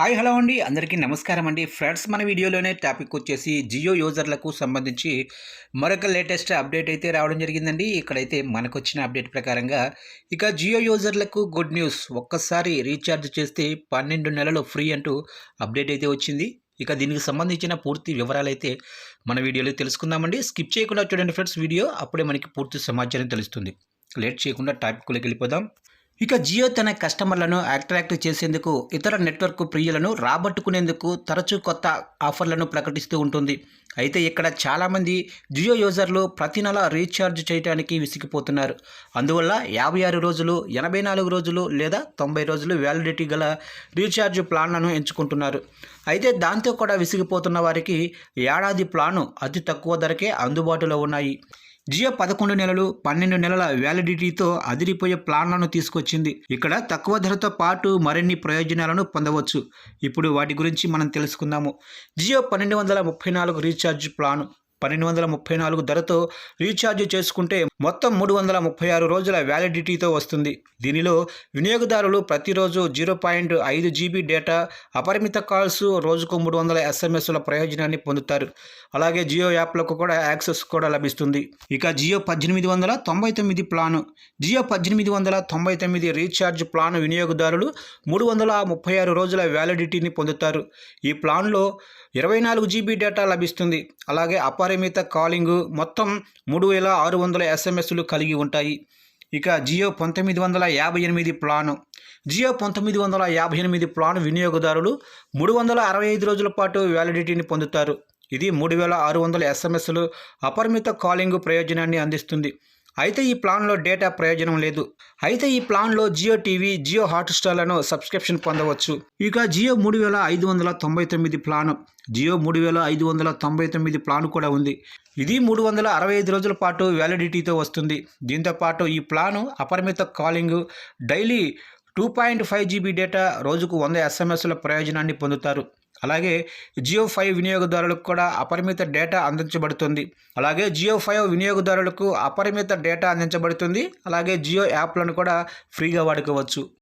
Hi hello అండి. అందరికీ నమస్కారం అండి. ఫ్రెండ్స్ మన వీడియోలోనే టాపిక్ వచ్చేసి జియో యూజర్లకు సంబంధించి మరొక లేటెస్ట్ అప్డేట్ అయితే రావడం జరిగిందండి. ఇక్కడైతే మనకు వచ్చిన అప్డేట్ ప్రకారంగా ఇక జియో యూజర్లకు గుడ్ న్యూస్. ఒక్కసారి రీఛార్జ్ చేస్తే పన్నెండు నెలలు ఫ్రీ అంటూ అప్డేట్ అయితే వచ్చింది. ఇక దీనికి సంబంధించిన పూర్తి వివరాలు అయితే మన వీడియోలో తెలుసుకుందామండి. స్కిప్ చేయకుండా చూడండి ఫ్రెండ్స్ వీడియో. అప్పుడే మనకి పూర్తి సమాచారం తెలుస్తుంది. లేట్ చేయకుండా టాపిక్లోకి వెళ్ళిపోదాం. ఇక జియో తన కస్టమర్లను అట్రాక్ట్ చేసేందుకు ఇతర నెట్వర్క్ ప్రియులను రాబట్టుకునేందుకు తరచూ కొత్త ఆఫర్లను ప్రకటిస్తూ ఉంటుంది. అయితే ఇక్కడ చాలామంది జియో యూజర్లు ప్రతి నెల రీఛార్జ్ చేయడానికి విసిగిపోతున్నారు. అందువల్ల యాభై ఆరు రోజులు ఎనభై నాలుగు రోజులు లేదా తొంభై రోజులు వ్యాలిడిటీ గల రీఛార్జ్ ప్లాన్లను ఎంచుకుంటున్నారు. అయితే దాంతో కూడా విసిగిపోతున్న వారికి ఏడాది ప్లాను అతి తక్కువ ధరకే అందుబాటులో ఉన్నాయి. జియో పదకొండు నెలలు పన్నెండు నెలల వ్యాలిడిటీతో అదిరిపోయే ప్లాన్లను తీసుకొచ్చింది. ఇక్కడ తక్కువ ధరతో పాటు మరిన్ని ప్రయోజనాలను పొందవచ్చు. ఇప్పుడు వాటి గురించి మనం తెలుసుకుందాము. జియో పన్నెండు వందల ముప్పై నాలుగు రీఛార్జ్ ప్లాన్. పన్నెండు వందల ముప్పై నాలుగు ధరతో రీఛార్జ్ చేసుకుంటే మొత్తం మూడు వందల ముప్పై ఆరు రోజుల వ్యాలిడిటీతో వస్తుంది. దీనిలో వినియోగదారులు ప్రతిరోజు జీరో పాయింట్ ఐదు జీబీ డేటా అపరిమిత కాల్స్ రోజుకు మూడు వందల ఎస్ఎంఎస్ల ప్రయోజనాన్ని పొందుతారు. అలాగే జియో యాప్లకు కూడా యాక్సెస్ కూడా లభిస్తుంది. ఇక జియో పద్దెనిమిది వందల తొంభై తొమ్మిది ప్లాను. జియో పద్దెనిమిది వందల తొంభై తొమ్మిది రీఛార్జ్ ప్లాన్ వినియోగదారులు మూడు వందల ముప్పై ఆరు రోజుల వ్యాలిడిటీని పొందుతారు. ఈ ప్లాన్లో ఇరవై నాలుగు జీబీ డేటా లభిస్తుంది. అలాగే అపరిమిత కాలింగు మొత్తం మూడు వేల ఆరు వందల ఎస్ఎంఎస్లు కలిగి ఉంటాయి. ఇక జియో పంతొమ్మిది వందల యాభై ఎనిమిది ప్లాను. జియో పంతొమ్మిది వందల యాభై ఎనిమిది ప్లాన్ వినియోగదారులు మూడు వందల అరవై ఐదు రోజుల పాటు వ్యాలిడిటీని పొందుతారు. ఇది మూడు వేల ఆరు వందల ఎస్ఎంఎస్లు అపరిమిత కాలింగ్ ప్రయోజనాన్ని అందిస్తుంది. అయితే ఈ ప్లాన్లో డేటా ప్రయోజనం లేదు. అయితే ఈ ప్లాన్లో జియో టీవీ జియో హాట్స్టార్లను సబ్స్క్రిప్షన్ పొందవచ్చు. ఇక జియో మూడు వేల ఐదు వందల తొంభై తొమ్మిది ప్లాన్. జియో మూడు వేల ఐదు వందల తొంభై తొమ్మిది ప్లాన్ కూడా ఉంది. ఇది మూడు వందల అరవై ఐదు రోజుల పాటు వ్యాలిడిటీతో వస్తుంది. దీంతో పాటు ఈ ప్లాను అపరిమిత calling daily two point five GB data రోజుకు వంద ఎస్ఎంఎస్ల ప్రయోజనాన్ని పొందుతారు. అలాగే జియో ఫైవ్ వినియోగదారులకు కూడా అపరిమిత డేటా అందించబడుతుంది. అలాగే జియో ఫైవ్ వినియోగదారులకు అపరిమిత డేటా అందించబడుతుంది. అలాగే జియో యాప్లను కూడా ఫ్రీగా వాడుకోవచ్చు.